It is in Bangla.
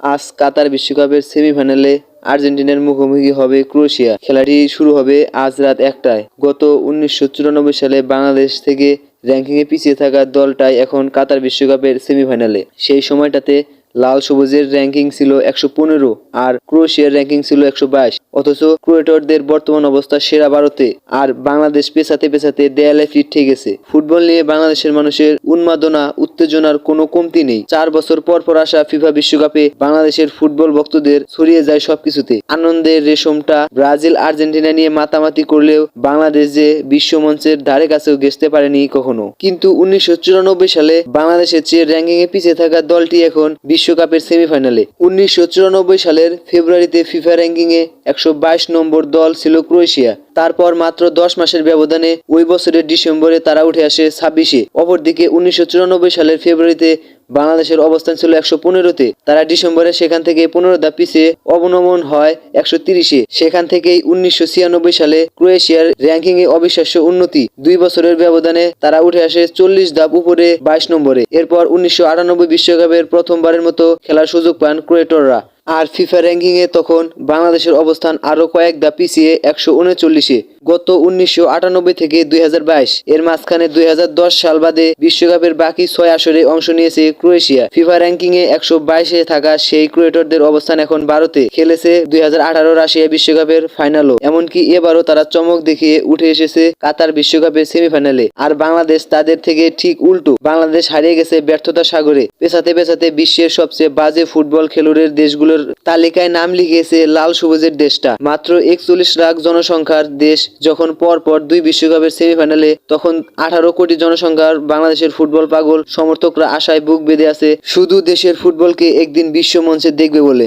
আজ কাতার বিশ্বকাপের সেমিফাইনালে আর্জেন্টিনার মুখোমুখি হবে ক্রোয়েশিয়া। খেলাটি শুরু হবে আজ রাত একটায়। গত উনিশশো চুরানব্বই সালে বাংলাদেশ থেকে র্যাঙ্কিংয়ে পিছিয়ে থাকা দলটাই এখন কাতার বিশ্বকাপের সেমিফাইনালে। সেই সময়টাতে লাল সবুজের র্যাঙ্কিং ছিল একশো পনেরো আর ক্রোয়েশিয়ার র্যাঙ্কিং ছিল একশো বাইশ। অথচ ক্রোয়েটরদের বর্তমান অবস্থা সেরা ভারতে আর বাংলাদেশ পেছাতে পেছাতে দেয়ালে ফিট ঠেকে গেছে ফুটবল নিয়ে বাংলাদেশের মানুষের উন্মাদনা উত্তেজনার কোনো কমতি নেই। চার বছর পর পর আসা ফিফা বিশ্বকাপে বাংলাদেশের ফুটবল ভক্তদের ছড়িয়ে যায় সবকিছুতে। আনন্দের রেশমটা ব্রাজিল, আর্জেন্টিনা নিয়ে মাতামাতি করলেও বাংলাদেশ যে বিশ্বমঞ্চের ধারে কাছেও ঘেসতে পারেনি কখনো। কিন্তু উনিশশো চুরানব্বই সালে বাংলাদেশের চেয়ে র্যাঙ্কিং এ পিছিয়ে থাকা দলটি এখন বিশ্বকাপের সেমিফাইনালে। উনিশশো চুরানব্বই সালের ফেব্রুয়ারিতে ফিফা র্যাঙ্কিং এ একশো বাইশ নম্বর দল ছিল ক্রোয়েশিয়া। তারপর মাত্র দশ মাসের ব্যবধানে ওই বছরের ডিসেম্বরে তারা উঠে আসে ছাব্বিশে। অপরদিকে উনিশশো চুরানব্বই সালের ফেব্রুয়ারিতে বাংলাদেশের অবস্থান ছিল একশো পনেরোতে। তারা ডিসেম্বরে সেখান থেকে পনেরো ধাপ পিছিয়ে অবনমন হয় একশো তিরিশে। সেখান থেকেই উনিশশো ছিয়ানব্বই সালে ক্রোয়েশিয়ার র্যাঙ্কিং এ অবিশ্বাস্য উন্নতি। দুই বছরের ব্যবধানে তারা উঠে আসে চল্লিশ ধাপ উপরে বাইশ নম্বরে। এরপর উনিশশো আটানব্বই বিশ্বকাপের প্রথমবারের মতো খেলার সুযোগ পান ক্রোয়েটররা। আর ফিফা র্যাঙ্কিংয়ে তখন বাংলাদেশের অবস্থান আরও কয়েক ধাপ পিছিয়ে একশো উনচল্লিশে। গত উনিশশো আটানব্বই থেকে দুই হাজার বাইশ। এর মাঝখানে দুই হাজার দশ সাল বাদে বিশ্বকাপের বাকি ছয় আসরে অংশ নিয়েছে ক্রোয়েশিয়া। ফিফা র্যাঙ্কিং এ একশো বাইশে থাকা সেই ক্রোয়েটরদের অবস্থান এখন ভারতে খেলেছে দুই রাশিয়া বিশ্বকাপের ফাইনালও। এমনকি এবারও তারা চমক দেখিয়ে উঠে এসেছে কাতার বিশ্বকাপের সেমিফাইনালে। আর বাংলাদেশ তাদের থেকে ঠিক উল্টো। বাংলাদেশ হারিয়ে গেছে ব্যর্থতা সাগরে। পেছাতে পেছাতে বিশ্বের সবচেয়ে বাজে ফুটবল খেলুড়ের দেশগুলোর তালিকায় নাম লিখিয়েছে লাল সবুজের দেশটা। মাত্র একচল্লিশ লাখ জনসংখ্যার দেশ যখন পরপর পর দুই বিশ্বকাপের সেমিফাইনালে তখন আঠারো কোটি জনসংখ্যার বাংলাদেশের ফুটবল পাগল সমর্থকরা আশায় বুক বেঁধে আছে, শুধু দেশের ফুটবলকে একদিন বিশ্ব মঞ্চে দেখবে বলে।